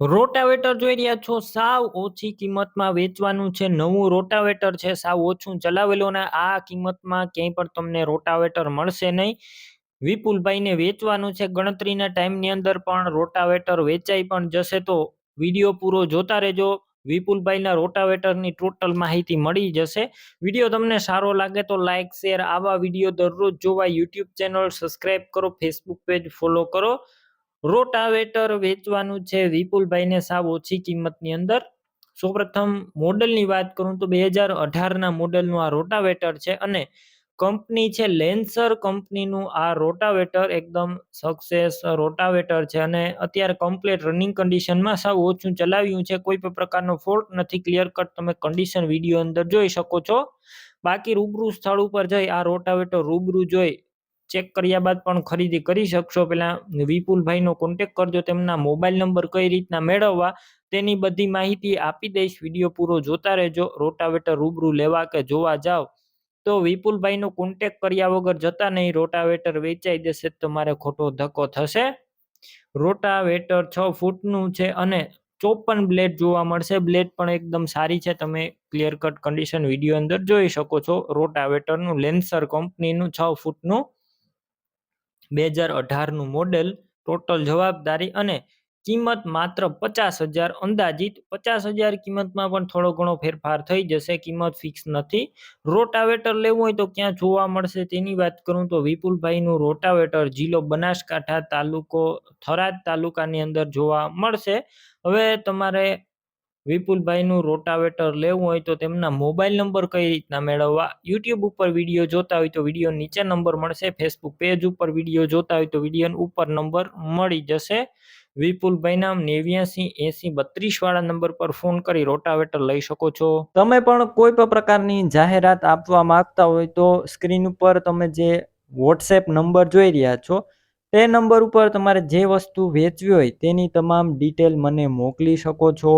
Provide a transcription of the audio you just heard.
Rotavator જોઈ રહ્યા છો. સાવ ઓછી કિંમતમાં વેચવાનું છે. નવું રોટાવેટર છે. સાવ ઓછું ચલાવેલું અને આ કિંમતમાં ક્યાંય પણ તમને રોટાવેટર મળશે નહીં. વિપુલભાઈને વેચવાનું છે. ગણતરીના ટાઈમની અંદર પણ રોટાવેટર વેચાઈ પણ જશે તો વીડિયો પૂરો જોતા રહેજો. વિપુલભાઈના રોટાવેટરની ટોટલ માહિતી મળી જશે. વીડિયો તમને સારો લાગે તો લાઇક શેર આવા વીડિયો દરરોજ જોવા યુટ્યુબ ચેનલ સબસ્ક્રાઇબ કરો, ફેસબુક પેજ ફોલો કરો. રોટાવેટર વેચવાનું છે. વિપુલભાઈને સાવ ઓછી કિંમતની અંદર. સૌપ્રથમ મોડલની વાત કરું તો બે હજાર અઢારના મોડલનું આ રોટાવેટર છે અને કંપની છે લેન્સર કંપનીનું આ રોટાવેટર એકદમ સક્સેસ રોટાવેટર છે અને અત્યારે કમ્પ્લેટ રનિંગ કન્ડિશનમાં સાવ ઓછું ચલાવ્યું છે. કોઈ પણ પ્રકારનો ફોલ્ટ નથી. ક્લિયર કટ તમે કન્ડિશન વીડિયો અંદર જોઈ શકો છો. બાકી રૂબરૂ સ્થળ ઉપર જઈ આ રોટાવેટર રૂબરૂ જોઈ ચેક કર્યા બાદ પણ ખરીદી કરી શકશો. પેલા વિપુલભાઈનો કોન્ટેક કરજો, તેમના મોબાઈલ નંબર કઈ રીતના મેળવવા તેની બધી માહિતી આપી દઈશ. વીડિયો પૂરો જોતા રહેજો, રોટાવેટર રૂબરૂ લેવા કે જોવા જાવ. તો વિપુલભાઈનો કોન્ટેક કર્યા વગર જતા નહીં, રોટાવેટર વેચાઈ દેશે તમારે ખોટો ધક્કો થશે. રોટાવેટર છ ફૂટનું છે અને ચોપન બ્લેડ જોવા મળશે. બ્લેડ પણ એકદમ સારી છે. તમે ક્લિયર કટ કન્ડિશન વીડિયો અંદર જોઈ શકો છો. રોટાવેટરનું લેન્સર કંપનીનું છ ફૂટનું બે હજાર અઢારનું મોડેલ, ટોટલ જવાબદારી અને કિંમત માત્ર પચાસ હજાર, અંદાજિત પચાસ હજાર કિંમતમાં પણ થોડો ઘણો ફેરફાર થઈ જશે. કિંમત ફિક્સ નથી. રોટાવેટર લેવું હોય તો ક્યાં જોવા મળશે તેની વાત કરું તો વિપુલભાઈનું રોટાવેટર જિલ્લો બનાસકાંઠા તાલુકો થરાદ તાલુકાની અંદર જોવા મળશે. હવે તમારે વિપુલભાઈનું રોટાવેટર લેવું હોય તો તેમના મોબાઈલ નંબર કઈ રીતના મેળવવા? યુટ્યુબ ઉપર વીડિયો જોતા હોય તો વીડિયો નીચે નંબર મળશે. ફેસબુક પેજ ઉપર વીડિયો જોતા હોય તો વીડિયો ઉપર નંબર મળી જશે. વિપુલભાઈના નેવ્યાસી, એસી, બત્રીસ વાળા નંબર પર ફોન કરી રોટાવેટર લઈ શકો છો. તમે પણ કોઈ પણ પ્રકારની જાહેરાત આપવા માંગતા હોય તો સ્ક્રીન ઉપર તમે જે વોટ્સએપ નંબર જોઈ રહ્યા છો, તે નંબર ઉપર તમારે જે વસ્તુ વેચવી હોય તેની તમામ ડિટેલ મને મોકલી શકો છો.